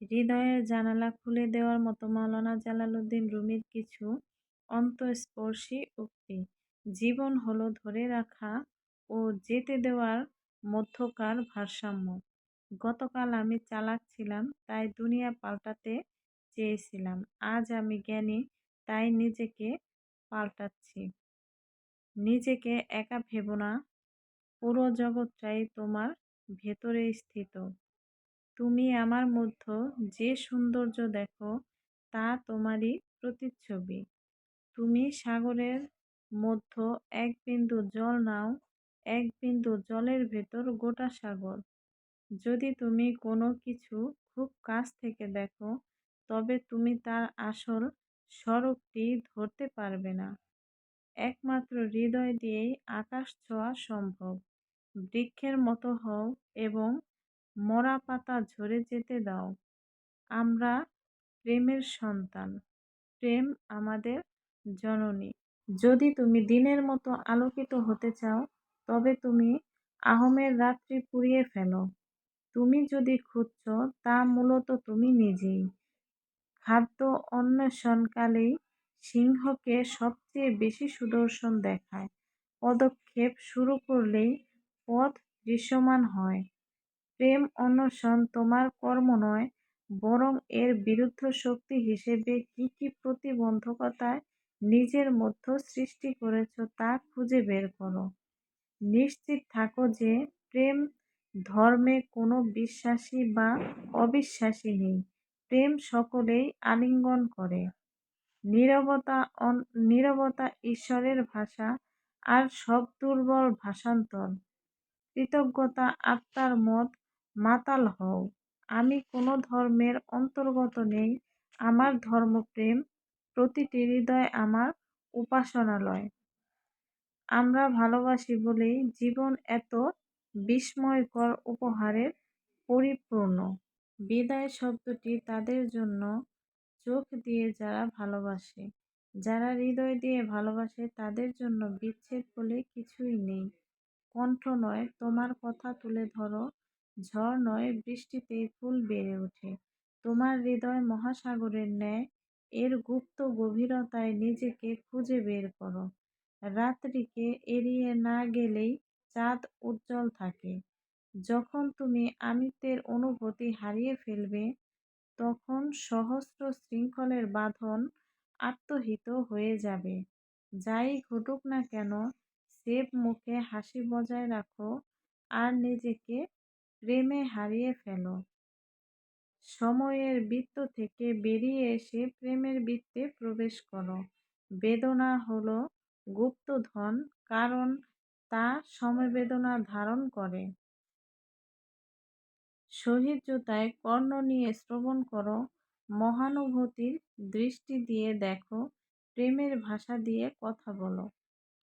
হৃদয়ের জানালা খুলে দেওয়ার মতো মাওলানা জালালউদ্দিন রুমির কিছু অন্তঃস্পর্শী উক্তি। জীবন হলো ধরে রাখা ও যেতে দেওয়ার মধ্যকার ভারসাম্য। গতকাল আমি চালাক ছিলাম, তাই দুনিয়া পাল্টাতে চেয়েছিলাম। আজ আমি জ্ঞানী, তাই নিজেকে পাল্টাচ্ছি। নিজেকে একা ভেবো না, পুরো জগৎটাই তোমার ভেতরে স্থিত। তুমি আমার মধ্য যে সৌন্দর্য দেখো, তা তোমারই প্রতিচ্ছবি। তুমি সাগরের মধ্য এক বিন্দু জল নাও, এক বিন্দু জলের ভেতর গোটা সাগর। যদি তুমি কোনো কিছু খুব কাছ থেকে দেখো, তবে তুমি তার আসল স্বরূপটি ধরতে পারবে না। একমাত্র হৃদয় দিয়েই আকাশ ছোঁয়া সম্ভব। বৃক্ষের মতো হও এবং মরা পাতা ঝরে যেতে দাও। আমরা প্রেমের সন্তান। প্রেম আমাদের জননী। যদি তুমি দিনের মতো আলোকিত হতে চাও, তবে তুমি আহমের রাত্রি পুড়িয়ে ফেলো। তুমি যদি খুঁজছ, তা মূলত তুমি নিজেই। খাদ্য অন্বেষণকালেই সিংহকে সবচেয়ে বেশি সুদর্শন দেখায়। পদক্ষেপ শুরু করলেই পথ দৃশ্যমান হয়। প্রেম অন্বেষণ তোমার কর্ম নয়, বরং এর বিরুদ্ধ শক্তি হিসেবে কী কী প্রতিবন্ধকতায় নিজের মধ্য সৃষ্টি করেছ তা খুঁজে বের করো। নিশ্চিত থাকো যে প্রেম ধর্মে কোনো বিশ্বাসী বা অবিশ্বাসী নেই, প্রেম সকলেই আলিঙ্গন করে। নীরবতা নীরবতা ঈশ্বরের ভাষা আর সব দুর্বল ভাষান্তর। কৃতজ্ঞতা আত্মার মত মাতাল হও। আমি কোনো ধর্মের অন্তর্গত নেই। আমার ধর্মপ্রেম প্রতিটি হৃদয় আমার উপাসনালয়। আমরা ভালোবাসি বলেই জীবন এত বিস্ময়কর উপহারের পরিপূর্ণ। বিদায় শব্দটি তাদের জন্য চোখ দিয়ে যারা ভালোবাসে, যারা হৃদয় দিয়ে ভালোবাসে তাদের জন্য বিচ্ছেদ বলে কিছুই নেই। কণ্ঠ নয়, তোমার কথা তুলে ধরো। ঝড় নয়, বৃষ্টিতেই ফুল বেড়ে ওঠে। তোমার হৃদয় মহাসাগরের ন্যায়, এর গুপ্ত গভীরতায় নিজেকে খুঁজে বের করো। রাত্রিকে এড়িয়ে না গেলেই চাঁদ উজ্জ্বল থাকে। যখন তুমি আমিত্বের অনুভূতি হারিয়ে ফেলবে, তখন সহস্র শৃঙ্খলের বাঁধন আত্মহিত হয়ে যাবে। যাই ঘটুক না কেন সেব মুখে হাসি বজায় রাখো আর নিজেকে প্রেমে হারিয়ে ফেলো। সময়ের বৃত্ত থেকে বেরিয়ে এসে প্রেমের বৃত্তে প্রবেশ করো। বেদনা হলো গুপ্তধন, কারণ তা সমবেদনা ধারণ করে। সহিষ্ণুতায় কর্ণ নিয়ে শ্রবণ করো। মহানুভূতির দৃষ্টি দিয়ে দেখো। প্রেমের ভাষা দিয়ে কথা বলো।